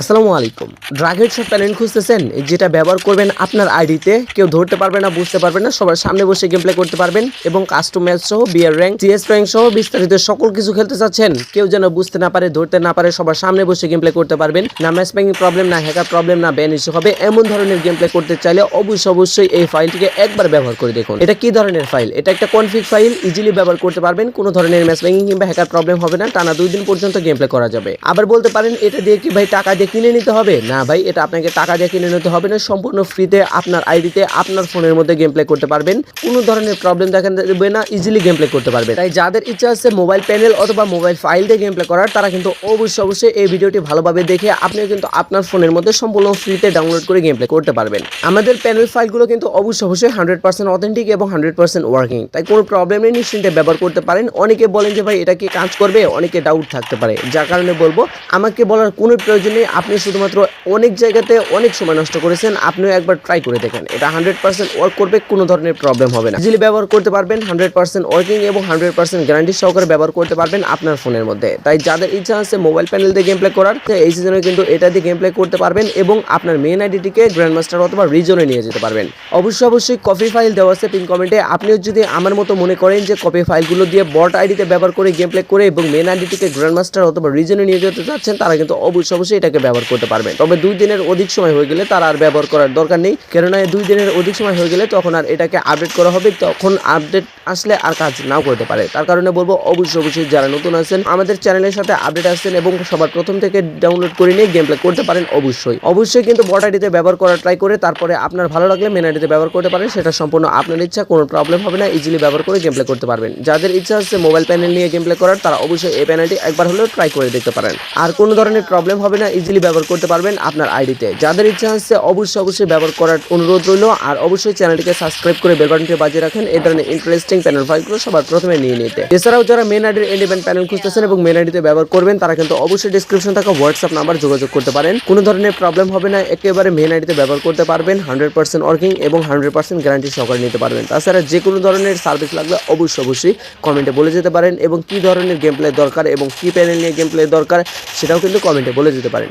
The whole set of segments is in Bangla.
আসসালামু আলাইকুম। ড্রাগের সব প্যানেল খুঁজতেছেন, যেটা ব্যবহার করবেন আপনার আইডিতে। কেউ ধরতে পারবে না, বুঝতে পারবে না, সবার সামনে বসে গেম প্লে করতে পারবেন এবং কাস্টম ম্যাচ সহ বিয়ার র্যাঙ্ক সিএস র্যাঙ্ক সহ বিস্তারিত সকল কিছু খেলতে চাচ্ছেন। কেউ যেন বুঝতে না পারে, ধরতে না পারে, সবার সামনে বসে গেম প্লে করতে পারবেন। না ম্যাচ ব্যাঙ্কিং প্রবলেম না হ্যাকার প্রবলেম না ব্যান ইস্যু হবে, এমন ধরনের গেম প্লে করতে চাইলে অবশ্যই অবশ্যই এই ফাইলটিকে একবার ব্যবহার করে দেখুন। এটা কি ধরনের ফাইল এটা একটা কনফিগ ফাইল ইজিলি ব্যবহার করতে পারবেন, কোনো ধরনের ম্যাচ ব্যাঙ্কিং কিংবা হ্যাকার প্রবলেম হবে না, টানা দুই দিন পর্যন্ত গেম প্লে করা যাবে। আবার বলতে পারেন, এটা দিয়ে কি ভাই টাকা দিয়ে কিনে নিতে হবে? না ভাই, এটা আপনাকে টাকা দিয়ে কিনে নিতে হবে না। সম্পূর্ণ ফ্রিতে আপনার আইডিতে আপনার ফোনের মধ্যে গেম প্লে করতে পারবেন। কোনো ধরনের প্রবলেম দেখা দেবে না ইজিলি গেম প্লে করতে পারবেন। তাই যাদের ইচ্ছা আছে মোবাইল প্যানেল অথবা মোবাইল ফাইল দিয়ে গেম প্লে করার, তারা কিন্তু অবশ্যই অবশ্যই এই ভিডিওটি ভালোভাবে দেখে আপনি কিন্তু আপনার ফোনের মধ্যে সম্পূর্ণ ফ্রিতে ডাউনলোড করে গেম প্লে করতে পারবেন। আমাদের প্যানেল ফাইলগুলো কিন্তু অবশ্যই অবশ্যই হান্ড্রেড পার্সেন্ট অথেন্টিক এবং হান্ড্রেড পার্সেন্ট ওয়ার্কিং তাই কোনো প্রবলেম নেই, নিশ্চিন্তে ব্যবহার করতে পারেন। অনেকে বলেন যে ভাই, এটা কি কাজ করবে? অনেকে ডাউট থাকতে পারে। যার কারণে বলব, আমাকে বলার কোনো প্রয়োজন নেই। আপনি শুধুমাত্র অনেক জায়গাতে অনেক সময় নষ্ট করেছেন, আপনিও একবার ট্রাই করে দেখেন। এটা হান্ড্রেড পার্সেন্ট ওয়ার্ক করবে, কোনো ধরনের প্রবলেম হবে না। ইজিলি ব্যবহার করতে পারবেন হান্ড্রেড পার্সেন্ট ওয়ার্কিং এবং হান্ড্রেড পার্সেন্ট গ্যারান্টি সহকারে ব্যবহার করতে পারবেন আপনার ফোনের মধ্যে। তাই যাদের ইচ্ছা আছে মোবাইল প্যানেল দিয়ে গেম প্লে করার এই সিজনে কিন্তু এটা দিয়ে গেম প্লে করতে পারবেন এবং আপনার মেন আইডিটিকে গ্র্যান্ড মাস্টার অথবা রিজনে নিয়ে যেতে পারবেন। অবশ্যই অবশ্যই কপি ফাইল দেওয়া আছে পিন কমেন্টে আপনিও যদি আমার মতো মনে করেন যে কপি ফাইলগুলো দিয়ে বট আইডিতে ব্যবহার করে গেম প্লে করে এবং মেন আইডিটিকে গ্র্যান্ড মাস্টার অথবা রিজনে নিয়ে যেতে চাচ্ছেন, তারা কিন্তু অবশ্যই অবশ্যই এটাকে ব্যবহার করতে পারবেন। তবে দুই দিনের অধিক সময় হয়ে গেলে তারা আর ব্যবহার করার দরকার নেই। কেননা দুই দিনের অধিক সময় হয়ে গেলে তখন আর এটাকে আপডেট করা হবে, তখন আপডেট আসলে আর কাজ নাও করতে পারে। তার কারণে বলব, অবশ্যই অবশ্যই যারা নতুন আছেন, আমাদের চ্যানেলের সাথে আপডেট আসছেন এবং সবার প্রথম থেকে ডাউনলোড করে নিয়ে গেম প্লে করতে পারেন, অবশ্যই। অবশ্যই কিন্তু বট আইডিতে ব্যবহার করার ট্রাই করে তারপরে আপনার ভালো লাগলে মেন আইডিতে ব্যবহার করতে পারেন, সেটা সম্পূর্ণ আপনার ইচ্ছা, কোনো প্রবলেম হবে না ইজিলি ব্যবহার করে গেম প্লে করতে পারবেন। যাদের ইচ্ছা আছে মোবাইল প্যানেল নিয়ে গেম প্লে করার, তারা অবশ্যই এই প্যানেলটি একবার হলেও ট্রাই করে দেখতে পারেন। আর কোনো ধরনের প্রবলেম হবে না ইজিলি ব্যবহার করতে পারবেন আপনার আইডিতে। যাদের ইচ্ছা আছে, অবশ্যই অবশ্যই ব্যবহার করার অনুরোধ রইল। আর অবশ্যই চ্যানেলটিকে সাবস্ক্রাইব করে বেল বাটনটি বাজিয়ে রাখেন। এই ধরনের ইন্টারেস্টিং প্যানেল ফাইলগুলো সবার প্রথমে নিয়ে নিতে। এছাড়াও যারা মেন আইডির ইন্ডিপেন্ডেন্ট প্যানেল খুঁজতেছেন এবং মেন আইডিতে ব্যবহার করবেন, তারা কিন্তু অবশ্যই ডিসক্রিপশন থাকা হোয়াটসঅ্যাপ নাম্বার যোগাযোগ করতে পারেন। কোনো ধরনের প্রবলেম হবে না, একেবারে মেন আইডিতে ব্যবহার করতে পারবেন হান্ড্রেড পার্সেন্ট ওয়ার্কিং এবং হান্ড্রেড পার্সেন্ট গ্যারান্টি সহকারে নিতে পারবেন। তাছাড়া যে কোনো ধরনের সার্ভিস লাগলে অবশ্যই অবশ্যই কমেন্টে বলে যেতে পারেন এবং কী ধরনের গেম প্লে দরকার এবং কী প্যানেল নিয়ে গেম প্লে দরকার, সেটাও কিন্তু কমেন্টে বলে যেতে পারেন।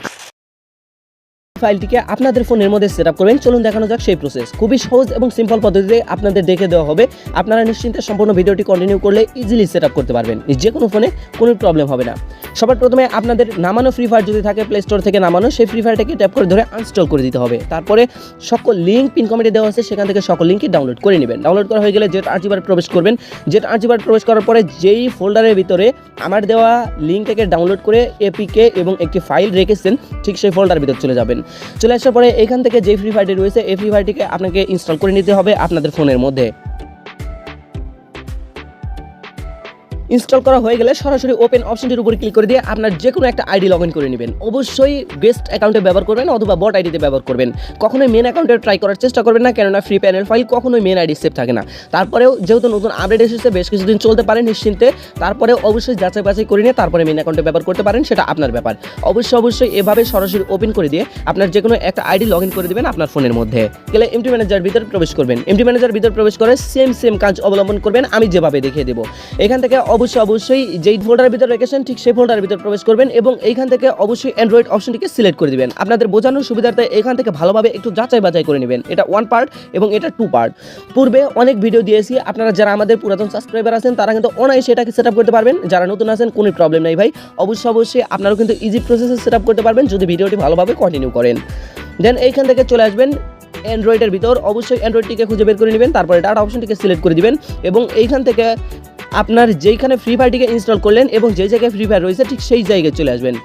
ফাইলটিকে আপনাদের ফোনের মধ্যে সেট আপ করবেন। চলুন দেখানো যাক সেই প্রসেস খুবই সহজ এবং সিম্পল পদ্ধতিতে আপনাদের দেখে দেওয়া হবে। আপনারা নিশ্চিন্তে সম্পূর্ণ ভিডিওটি কন্টিনিউ করলে ইজিলি সেট করতে পারবেন। যে কোনো ফোনে কোনো প্রবলেম হবে না। সবার প্রথমে আপনাদের নামানো ফ্রি ফায়ার যদি থাকে প্লে স্টোর থেকে নামানো, সেই ফ্রি ফায়ারটাকে ট্যাপ করে ধরে আনস্টল করে দিতে হবে। তারপরে সকল লিঙ্ক পিন কমেন্টে দেওয়া আছে, সেখান থেকে সকল লিঙ্কই ডাউনলোড করে নেবেন। ডাউনলোড করা হয়ে গেলে জেট আর্চিবার প্রবেশ করবেন। জেট আর্চিবার প্রবেশ করার পরে যেই ফোল্ডারের ভিতরে আমার দেওয়া লিঙ্কটাকে ডাউনলোড করে এপিকে এবং একটি ফাইল রেখেছেন, ঠিক সেই ফোল্ডার ভিতর চলে যাবেন। চলে আসার পরে এখান থেকে যে ফ্রি ফায়ারটি রয়েছে, এই ফ্রি ফায়ারটিকে আপনাকে ইনস্টল করে নিতে হবে আপনাদের ফোনের মধ্যে। ইনস্টল করা হয়ে গেলে সরাসরি ওপেন অপশনটির উপর ক্লিক করে দিয়ে আপনার যে কোনো একটা আইডি লগ ইন করে নেবেন। অবশ্যই বেস্ট অ্যাকাউন্টে ব্যবহার করবেন অথবা বট আইডিতে ব্যবহার করবেন। কখনোই মেন অ্যাকাউন্টে ট্রাই করার চেষ্টা করবেন না, কেননা ফ্রি প্যানেল ফাইল কখনোই মেন আইডি সেভ থাকে না। তারপরেও যেহেতু নতুন আপডেট এসেছে, বেশ কিছুদিন চলতে পারে নিশ্চিন্তে। তারপরে অবশ্যই যাচাই বাছাই করে নিয়ে তারপরে মেন অ্যাকাউন্টে ব্যবহার করতে পারেন, সেটা আপনার ব্যাপার। অবশ্যই অবশ্যই এভাবে সরাসরি ওপেন করে দিয়ে আপনার যে কোনো একটা আইডি লগ ইন করে দেবেন আপনার ফোনের মধ্যে। গেলে এমটি ম্যানেজার ভিতরে প্রবেশ করবেন। এমটি ম্যানেজার ভিতরে প্রবেশ করে সেম সেম কাজ অবলম্বন করবেন, আমি যেভাবে দেখিয়ে দেবো। এখান থেকে অবশ্যই অবশ্যই যেই ফোল্ডারের ভিতরে রেখেছেন ঠিক সেই ফোল্ডারের ভিতরে প্রবেশ করবেন এবং এইখান থেকে অবশ্যই অ্যান্ড্রয়েড অপশনটিকে সিলেক্ট করে দিবেন। আপনাদের বোঝানোর সুবিধার্থে এখান থেকে ভালোভাবে একটু যাচাই বাছাই করে নেবেন। এটা ওয়ান পার্ট এবং এটা টু পার্ট পূর্বে অনেক ভিডিও দিয়েছি। আপনারা যারা আমাদের পুরাতন সাবস্ক্রাইবার আছেন, তারা কিন্তু অনায়াসে এটাকে সেট করতে পারবেন। যারা নতুন আছেন, কোনো প্রবলেম নেই ভাই। অবশ্যই অবশ্যই আপনারাও কিন্তু ইজি প্রসেসে সেট করতে পারবেন যদি ভিডিওটি ভালোভাবে কন্টিনিউ করেন। দেন এইখান থেকে চলে আসবেন অ্যান্ড্রয়েডের ভিতর। অবশ্যই অ্যান্ড্রয়েডটিকে খুঁজে বের করে নেবেন। তারপরে ডাটা অপশনটিকে সিলেক্ট করে দিবেন এবং এইখান থেকে আপনার যেইখানে ফ্রি ফায়ারটিকে ইনস্টল করলেন এবং যে জায়গায় ফ্রি ফায়ার রয়েছে, ঠিক সেই জায়গায় চলে আসবেন।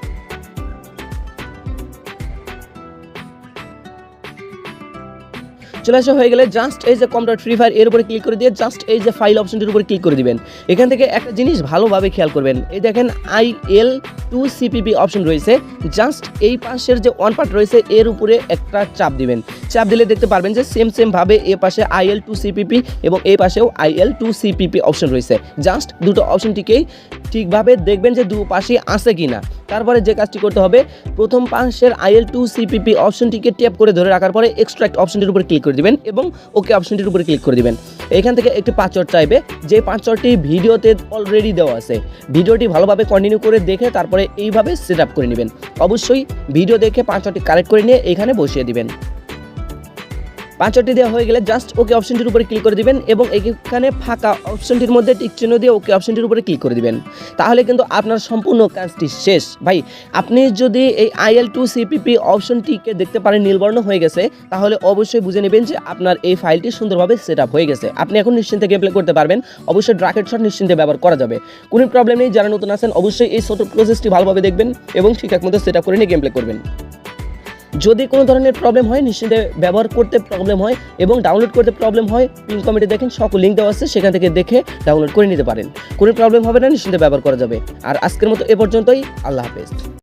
চলে আসা হয়ে গেলে জাস্ট এই যে কম্পিউটার ফ্রি ফায়ার এর উপরে ক্লিক করে দিয়ে জাস্ট এই যে ফাইল অপশনটির উপরে ক্লিক করে দিবেন। এখান থেকে একটা জিনিস ভালোভাবে খেয়াল করবেন। এই দেখেন I L two CPP option রয়েছে। জাস্ট এই পাশের যে ওয়ান পার্ট রয়েছে, এর উপরে একটা চাপ দিবেন। চাপ দিলে দেখতে পারবেন যে সেম সেম ভাবে এ পাশে আই এল টু সিপিপি এবং এই পাশেও I L two CPP option রয়েছে। জাস্ট দুটো অপশনটিকেই ঠিকভাবে দেখবেন যে দু পাশে আছে কি না তারপরে যে কাজটি করতে হবে, প্রথম পাশের আইএল টু সিপিপি অপশনটিকে ট্যাপ করে ধরে রাখার পরে এক্সট্রাক্ট অপশনটির উপর ক্লিক করে দেবেন এবং ওকে অপশনটির উপরে ক্লিক করে দেবেন। এখান থেকে একটি পাঁচর চাইবে, যে পাঁচরটি ভিডিওতে অলরেডি দেওয়া আছে। ভিডিওটি ভালোভাবে কন্টিনিউ করে দেখে তারপরে এইভাবে সেট করে নেবেন। অবশ্যই ভিডিও দেখে পাঁচরটি কালেক্ট করে নিয়ে এখানে বসিয়ে দিবেন। পাঁচটি দেওয়া হয়ে গেলে জাস্ট ওকে অপশনটির উপরে ক্লিক করে দিবেন এবং এখানে ফাঁকা অপশনটির মধ্যে টিক চিহ্ন দিয়ে ওকে অপশনটির উপরে ক্লিক করে দিবেন। তাহলে কিন্তু আপনার সম্পূর্ণ কাজটি শেষ। ভাই, আপনি যদি এই আইএল টু সিপিপি অপশনটিকে দেখতে পারেন নীলবর্ণ হয়ে গেছে, তাহলে অবশ্যই বুঝে নেবেন যে আপনার এই ফাইলটি সুন্দরভাবে সেট আপ হয়ে গেছে। আপনি এখন নিশ্চিন্তে গেম প্লে করতে পারবেন। অবশ্যই ড্রাকেট শট নিশ্চিন্তে ব্যবহার করা যাবে। কোনো প্রবলেম নেই, যারা নতুন আছেন অবশ্যই এই ছোট প্রসেসটি ভালোভাবে দেখবেন এবং ঠিকঠাক মতো সেট করে নিয়ে গেম প্লে করবেন। যদি কোনো ধরনের প্রবলেম হয়, নিশ্চিন্তে ব্যবহার করতে প্রবলেম হয় এবং ডাউনলোড করতে প্রবলেম হয় পিন কমেন্টে দেখেন সকল লিঙ্ক দেওয়া আছে, সেখান থেকে দেখে ডাউনলোড করে নিতে পারেন। কোনো প্রবলেম হবে না, নিশ্চিন্তে ব্যবহার করা যাবে। আর আজকের মতো এ পর্যন্তই, আল্লাহ হাফেজ।